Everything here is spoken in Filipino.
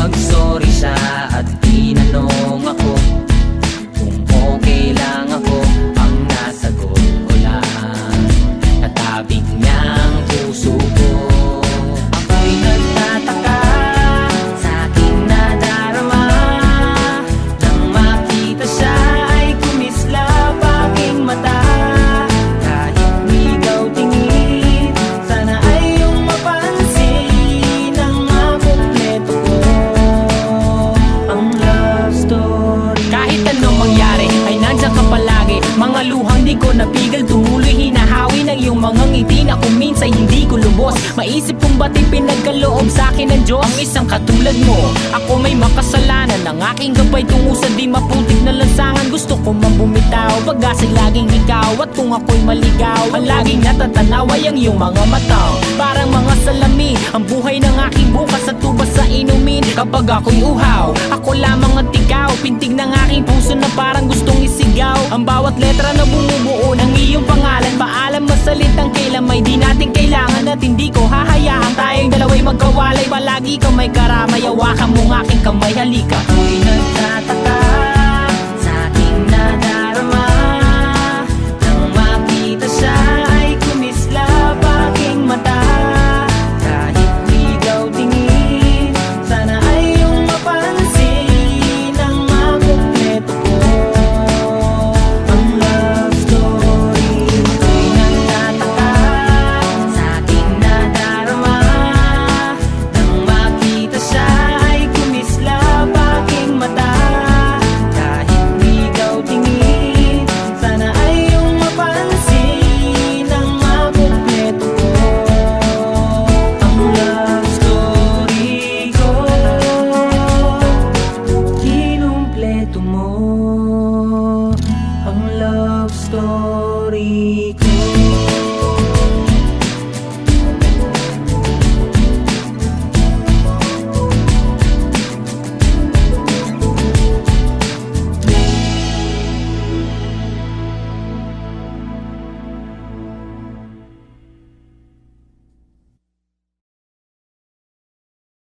magsorry siya at tinanong ako mga luhang di ko napigil. Tuloy hinahawi ng iyong mga ngiti na kung minsan hindi ko lubos Maisip kung ba't ipinagkaloob sa akin ng Diyos? Ang isang katulad mo, ako may makasalanan. Ang aking gabay tungo sa di maputik na lansangan. Gusto ko man bumitaw, pag-asa'y laging ikaw. At kung ako'y maligaw, ang laging natatanaw ay ang iyong mga mata. Parang mga salamin, ang buhay ng aking bukas at tubas sa inumin. Kapag ako'y uhaw, ako lamang ang tigaw Pintig ng aking puso na parang ang bawat letra na bumubuo ng iyong pangalan Paalam masalitang kailan may di natin kailangan At hindi ko hahayaan tayong dalawa'y magkawalay. Palagi ka may karamay. Hawakan mo ng aking kamay. Halika. Tuloy na Thank you